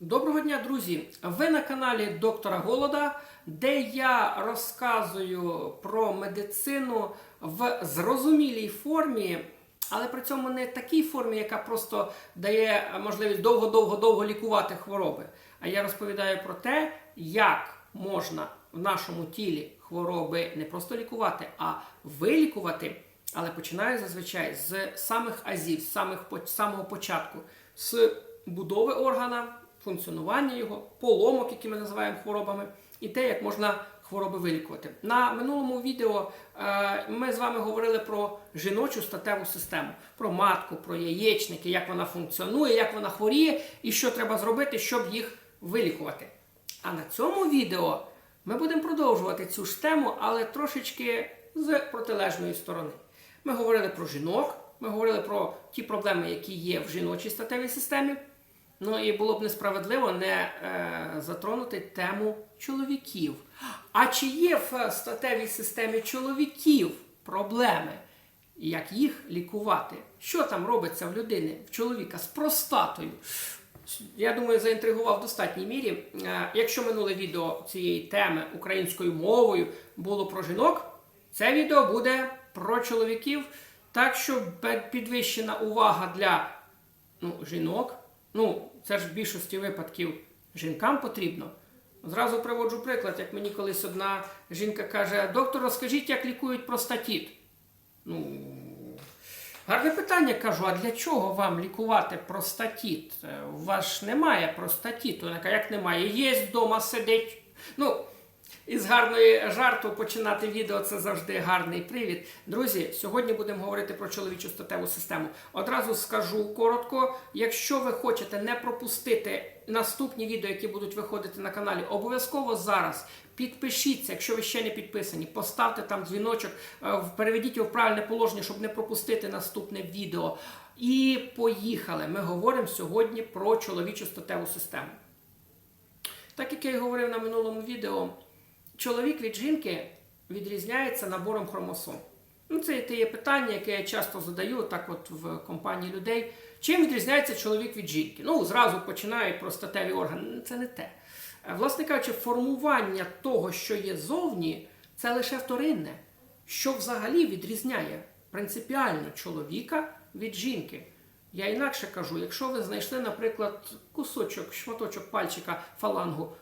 Доброго дня, друзі! Ви на каналі Доктора Голода, де я розказую про медицину в зрозумілій формі, але при цьому не такій формі, яка просто дає можливість довго-довго-довго лікувати хвороби. А я розповідаю про те, як можна в нашому тілі хвороби не просто лікувати, а вилікувати. Але починаю зазвичай з самих азів, з самих самого початку, з будови органа, функціонування його, поломок, які ми називаємо хворобами, і те, як можна хвороби вилікувати. На минулому відео е, ми з вами говорили про жіночу статеву систему, про матку, про яєчники, як вона функціонує, як вона хворіє і що треба зробити, щоб їх вилікувати. А на цьому відео ми будемо продовжувати цю ж тему, але трошечки з протилежної сторони. Ми говорили про жінок, ми говорили про ті проблеми, які є в жіночій статевій системі. Ну і було б несправедливо не е, затронути тему чоловіків. А чи є в статевій системі чоловіків проблеми? Як їх лікувати? Що там робиться в людини, в чоловіка з простатою? Я думаю, заінтригував в достатній мірі. Е, якщо минуле відео цієї теми українською мовою було про жінок, це відео буде про чоловіків. Так що підвищена увага для ну, жінок. Ну, це ж в більшості випадків жінкам потрібно. Зразу приводжу приклад, як мені колись одна жінка каже: доктор, розкажіть, як лікують простатіт. Ну, гарне питання кажу: а для чого вам лікувати простатіт? У вас ж немає простатіту. Вона каже, як немає? Є вдома сидить. Ну, із гарної жарту починати відео це завжди гарний привід. Друзі, сьогодні будемо говорити про чоловічу статеву систему. Одразу скажу коротко: якщо ви хочете не пропустити наступні відео, які будуть виходити на каналі, обов'язково зараз підпишіться, якщо ви ще не підписані, поставте там дзвіночок, е, переведіть його в правильне положення, щоб не пропустити наступне відео. І поїхали. Ми говоримо сьогодні про чоловічу статеву систему. Так як я і говорив на минулому відео. Чоловік від жінки відрізняється набором хромосом. Ну, Це є питання, яке я часто задаю так от в компанії людей. Чим відрізняється чоловік від жінки? Ну, зразу починають про статеві органи. Це не те. Власне кажучи, формування того, що є зовні, це лише вторинне. Що взагалі відрізняє принципіально чоловіка від жінки. Я інакше кажу, якщо ви знайшли, наприклад, кусочок, шматочок пальчика фалангу,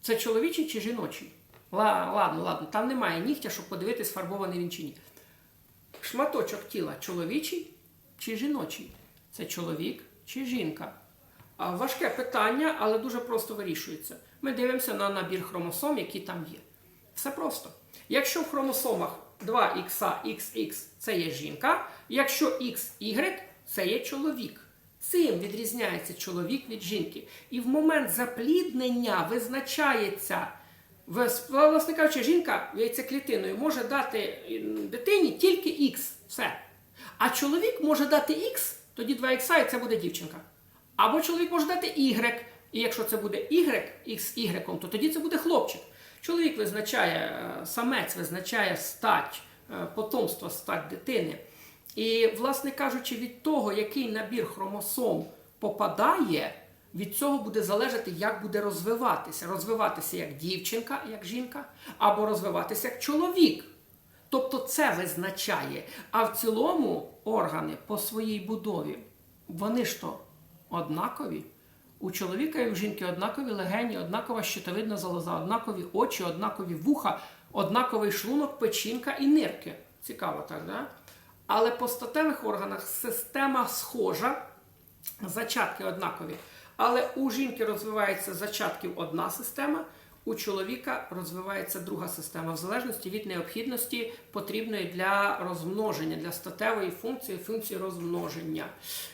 це чоловічий чи жіночий? Ладно, ладно, там немає нігтя, щоб подивитись, фарбований він чи ні. Шматочок тіла чоловічий чи жіночий? Це чоловік чи жінка? Важке питання, але дуже просто вирішується. Ми дивимося на набір хромосом, які там є. Все просто. Якщо в хромосомах 2 х XX це є жінка, якщо XY це є чоловік. Цим відрізняється чоловік від жінки. І в момент запліднення визначається. Власне кажучи, жінка яйцеклітиною може дати дитині тільки X. Все. А чоловік може дати X, тоді 2 х і це буде дівчинка. Або чоловік може дати Y, і якщо це буде Y, X з Y, то тоді це буде хлопчик. Чоловік визначає, самець визначає стать, потомство, стать дитини. І, власне кажучи, від того, який набір хромосом попадає, від цього буде залежати, як буде розвиватися. Розвиватися як дівчинка, як жінка, або розвиватися як чоловік. Тобто це визначає. А в цілому органи по своїй будові, вони ж то однакові. У чоловіка і у жінки однакові легені, однакова щитовидна залоза, однакові очі, однакові вуха, однаковий шлунок, печінка і нирки. Цікаво так, да? Але по статевих органах система схожа, зачатки однакові. Але у жінки розвивається зачатків одна система, у чоловіка розвивається друга система, в залежності від необхідності потрібної для розмноження, для статевої функції, функції розмноження.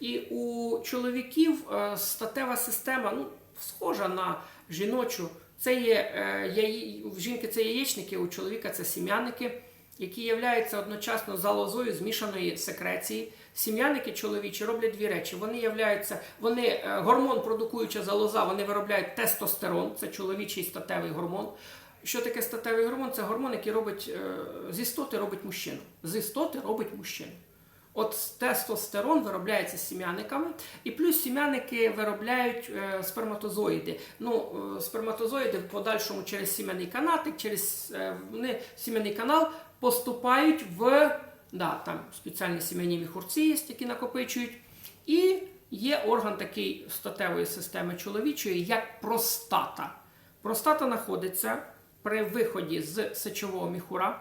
І у чоловіків статева система ну, схожа на жіночу. Це є, в жінки це яєчники, у чоловіка це сім'яники які являються одночасно залозою змішаної секреції. Сім'яники чоловічі роблять дві речі. Вони являються, вони е, гормон продукуюча залоза, вони виробляють тестостерон, це чоловічий статевий гормон. Що таке статевий гормон? Це гормон, який робить е, з істоти робить мужчину. З істоти робить мужчину. От тестостерон виробляється сім'яниками, і плюс сім'яники виробляють е, сперматозоїди. Ну, е, сперматозоїди в подальшому через сім'яний канатик, через е, вони, сім'яний канал поступають в да, там спеціальні сім'яні міхурці, є, які накопичують. І є орган такий статевої системи чоловічої, як простата. Простата знаходиться при виході з сечового міхура.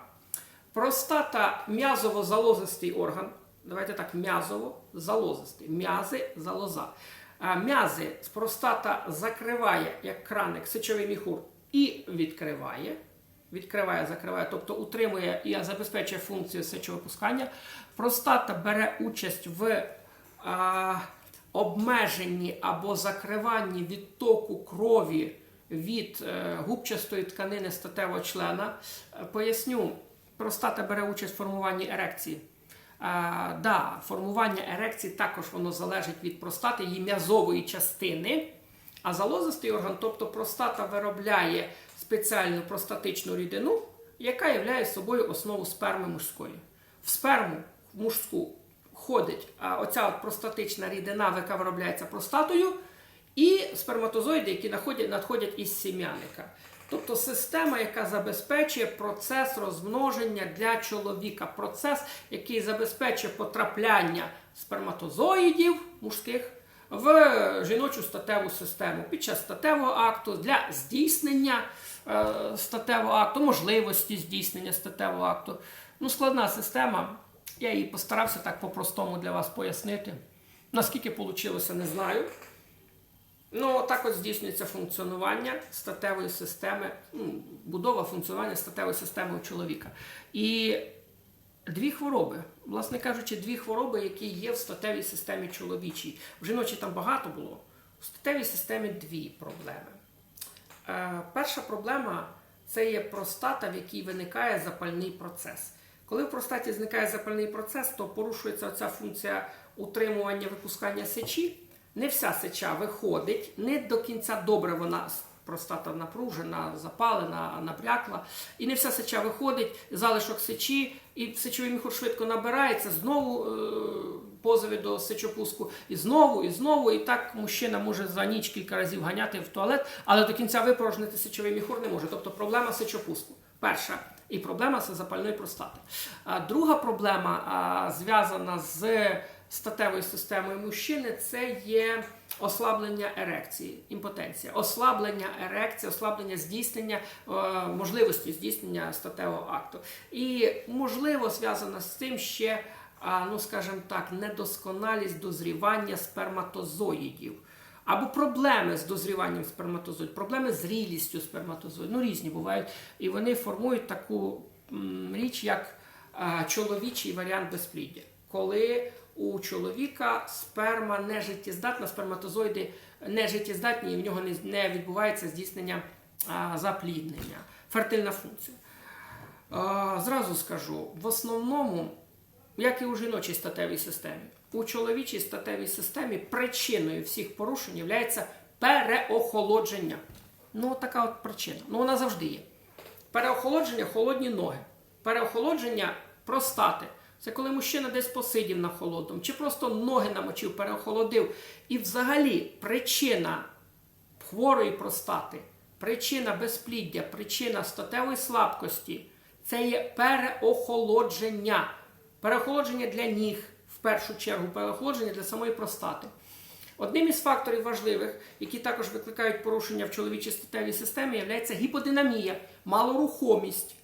Простата м'язово-залозистий орган. Давайте так, м'язово-залозистий. М'язи, залоза. М'язи з простата закриває як краник сечовий міхур і відкриває. Відкриває, закриває, тобто утримує і забезпечує функцію сечовипускання. Простата бере участь в а, обмеженні або закриванні відтоку крові від е, губчастої тканини статевого члена. Е, Поясню, простата бере участь в формуванні ерекції. А, да, формування ерекції також воно залежить від простати, її м'язової частини. А залозистий орган, тобто простата виробляє спеціальну простатичну рідину, яка є собою основу сперми мужської. В сперму в мужську входить а, оця от простатична рідина, яка виробляється простатою, і сперматозоїди, які надходять із сім'яника. Тобто система, яка забезпечує процес розмноження для чоловіка, процес, який забезпечує потрапляння сперматозоїдів мужських в жіночу статеву систему під час статевого акту для здійснення е, статевого акту, можливості здійснення статевого акту. Ну, складна система. Я її постарався так по-простому для вас пояснити. Наскільки вийшло, не знаю. Ну, так от здійснюється функціонування статевої системи, ну, будова функціонування статевої системи у чоловіка. І дві хвороби, власне кажучи, дві хвороби, які є в статевій системі чоловічій. В жіночій там багато було. В статевій системі дві проблеми. Е, перша проблема це є простата, в якій виникає запальний процес. Коли в простаті зникає запальний процес, то порушується ця функція утримування випускання сечі. Не вся сеча виходить, не до кінця добре вона простата напружена, запалена, набрякла. І не вся сеча виходить, залишок сечі, і сечовий міхур швидко набирається, знову е, позови до сечопуску, і знову, і знову. І так мужчина може за ніч кілька разів ганяти в туалет, але до кінця випорожнити сечовий міхур не може. Тобто проблема сечопуску. Перша. І проблема з запальної простати. А друга проблема зв'язана з статевою системою мужчини це є ослаблення ерекції, імпотенція, ослаблення ерекції, ослаблення здійснення е, можливості здійснення статевого акту. І можливо зв'язано з цим ще, ну скажімо так, недосконалість дозрівання сперматозоїдів. Або проблеми з дозріванням сперматозоїд, проблеми з зрілістю сперматозоїд. Ну, різні бувають. І вони формують таку м, річ, як а, чоловічий варіант безпліддя. Коли у чоловіка сперма не життєздатна, сперматозоїди не життєздатні, і в нього не, відбувається здійснення запліднення, фертильна функція. Зразу скажу, в основному, як і у жіночій статевій системі, у чоловічій статевій системі причиною всіх порушень є переохолодження. Ну, така от причина. Ну, вона завжди є. Переохолодження холодні ноги. Переохолодження простати. Це коли мужчина десь посидів на холодному, чи просто ноги намочив, переохолодив. І взагалі причина хворої простати, причина безпліддя, причина статевої слабкості це є переохолодження. Переохолодження для ніг, в першу чергу, переохолодження для самої простати. Одним із факторів важливих, які також викликають порушення в чоловічій статевій системі, є гіподинамія, малорухомість.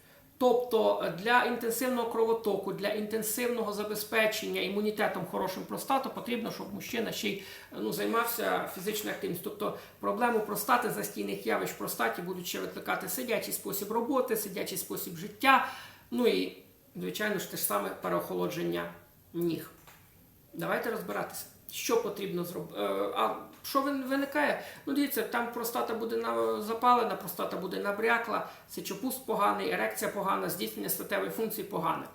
Тобто для інтенсивного кровотоку, для інтенсивного забезпечення імунітетом хорошим простату потрібно, щоб мужчина ще й ну, займався фізичною активністю. Тобто проблему простати застійних явищ простаті будуть ще викликати сидячий спосіб роботи, сидячий спосіб життя, ну і, звичайно ж, те ж саме переохолодження ніг. Давайте розбиратися, що потрібно зробити. Що виникає? Ну, дивіться, там простата буде запалена, простата буде набрякла, сечопуст поганий, ерекція погана, здійснення статевої функції погане.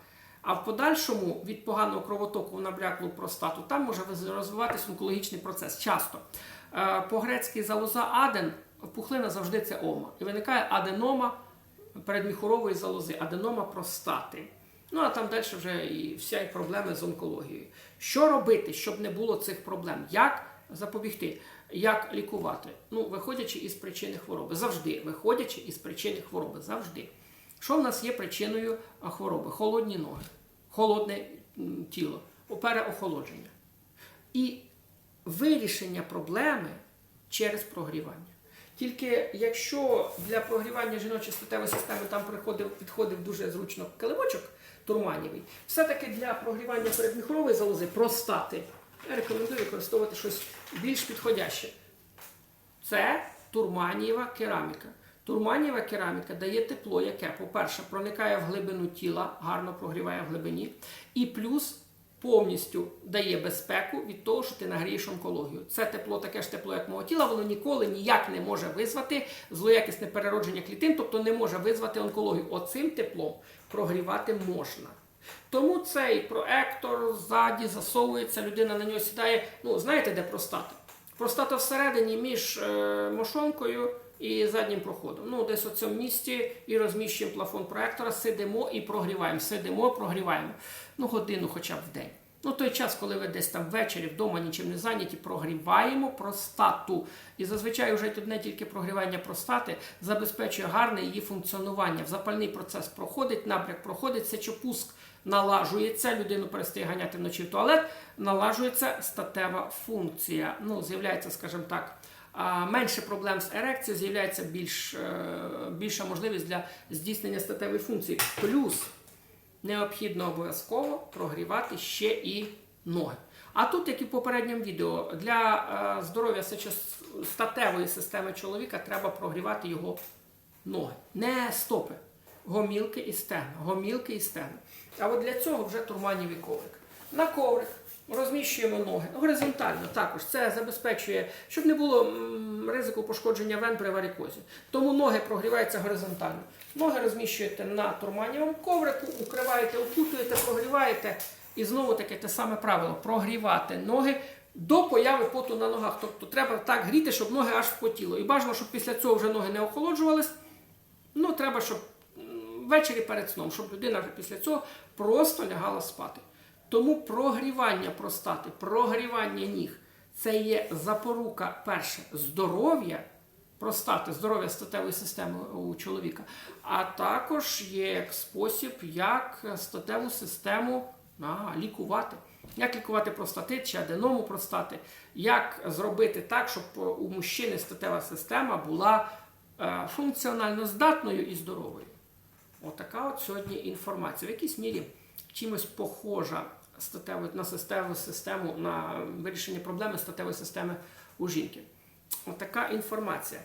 А в подальшому від поганого кровотоку в набряклу простату там може розвиватися онкологічний процес. Часто. По-грецьки залоза аден, пухлина завжди це ома. І виникає аденома передміхурової залози, аденома простати. Ну а там далі вже і вся і проблеми з онкологією. Що робити, щоб не було цих проблем? Як запобігти? Як лікувати? Ну, виходячи із причини хвороби. Завжди. Виходячи із причини хвороби. Завжди. Що в нас є причиною хвороби? Холодні ноги, холодне тіло, переохолодження. І вирішення проблеми через прогрівання. Тільки якщо для прогрівання жіночої статевої системи там приходив, підходив дуже зручно килимочок турманівий, все-таки для прогрівання передміхорової залози простати я рекомендую використовувати щось більш підходяще. Це турманієва кераміка. Турманієва кераміка дає тепло, яке, по-перше, проникає в глибину тіла, гарно прогріває в глибині, і плюс повністю дає безпеку від того, що ти нагрієш онкологію. Це тепло, таке ж тепло, як мого тіла, воно ніколи ніяк не може визвати злоякісне переродження клітин, тобто не може визвати онкологію. Оцим теплом прогрівати можна. Тому цей проектор ззаді засовується, людина на нього сідає. Ну, знаєте, де простата? Простата всередині між е, мошонкою і заднім проходом. Ну, десь у цьому місці і розміщуємо плафон проектора, сидимо і прогріваємо. Сидимо, прогріваємо. Ну, годину хоча б в день. Ну, той час, коли ви десь там ввечері вдома нічим не зайняті, прогріваємо простату. І зазвичай вже одне тільки прогрівання простати забезпечує гарне її функціонування. В запальний процес проходить, набряк проходить, сечопуск налажується, людину перестає ганяти вночі в туалет, налажується статева функція. Ну, з'являється, скажімо так, менше проблем з ерекцією, з'являється більш, е, більша можливість для здійснення статевої функції. Плюс необхідно обов'язково прогрівати ще і ноги. А тут, як і в попередньому відео, для е, здоров'я статевої системи чоловіка треба прогрівати його ноги, не стопи, гомілки і стегна, гомілки і стегна. А от для цього вже турманівий коврик. На коврик розміщуємо ноги горизонтально також. Це забезпечує, щоб не було ризику пошкодження вен при варикозі. Тому ноги прогріваються горизонтально. Ноги розміщуєте на турманівому коврику, укриваєте, окутуєте, прогріваєте. І знову таки те саме правило прогрівати ноги до появи поту на ногах. Тобто треба так гріти, щоб ноги аж впотіло. І бажано, щоб після цього вже ноги не охолоджувались. Ну, треба, щоб ввечері перед сном, щоб людина вже після цього просто лягала спати. Тому прогрівання простати, прогрівання ніг це є запорука, перше, здоров'я простати, здоров'я статевої системи у чоловіка, а також є як спосіб, як статеву систему а, лікувати. Як лікувати простатит чи аденому простати, як зробити так, щоб у мужчини статева система була е, функціонально здатною і здоровою. Отака от сьогодні інформація. В якійсь мірі чимось похожа статеву, на статеву систему, на вирішення проблеми статевої системи у жінки. Отака інформація.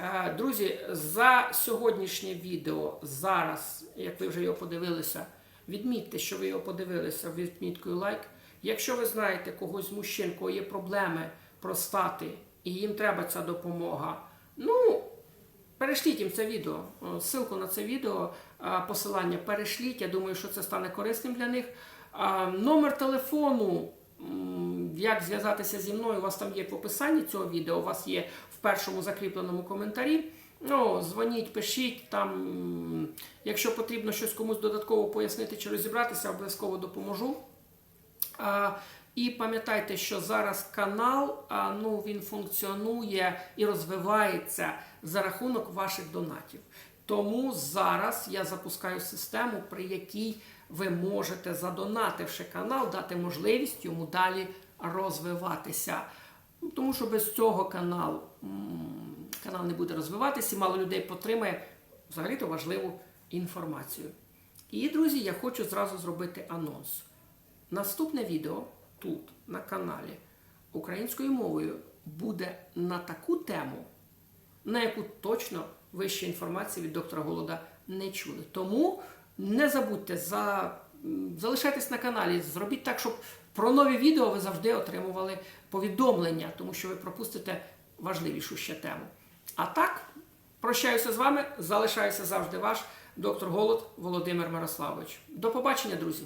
Е, Друзі, за сьогоднішнє відео зараз, як ви вже його подивилися, відмітьте, що ви його подивилися відміткою лайк. Якщо ви знаєте когось з мужчин, кого є проблеми простати, і їм треба ця допомога, ну, Перешліть їм це відео, ссылку на це відео, посилання перешліть. Я думаю, що це стане корисним для них. Номер телефону, як зв'язатися зі мною, у вас там є в описанні цього відео, у вас є в першому закріпленому коментарі. Ну, дзвоніть, пишіть там. Якщо потрібно щось комусь додатково пояснити чи розібратися, обов'язково допоможу. І пам'ятайте, що зараз канал ну, він функціонує і розвивається за рахунок ваших донатів. Тому зараз я запускаю систему, при якій ви можете, задонативши канал, дати можливість йому далі розвиватися. Ну, Тому що без цього канал, канал не буде розвиватися, і мало людей потримає взагалі-то важливу інформацію. І, друзі, я хочу зразу зробити анонс. Наступне відео тут, на каналі, українською мовою буде на таку тему, на яку точно ви ще інформації від доктора Голода не чули. Тому не забудьте за, залишайтесь на каналі, зробіть так, щоб про нові відео ви завжди отримували повідомлення, тому що ви пропустите важливішу ще тему. А так, прощаюся з вами, залишаюся завжди ваш доктор Голод Володимир Мирославович. До побачення, друзі!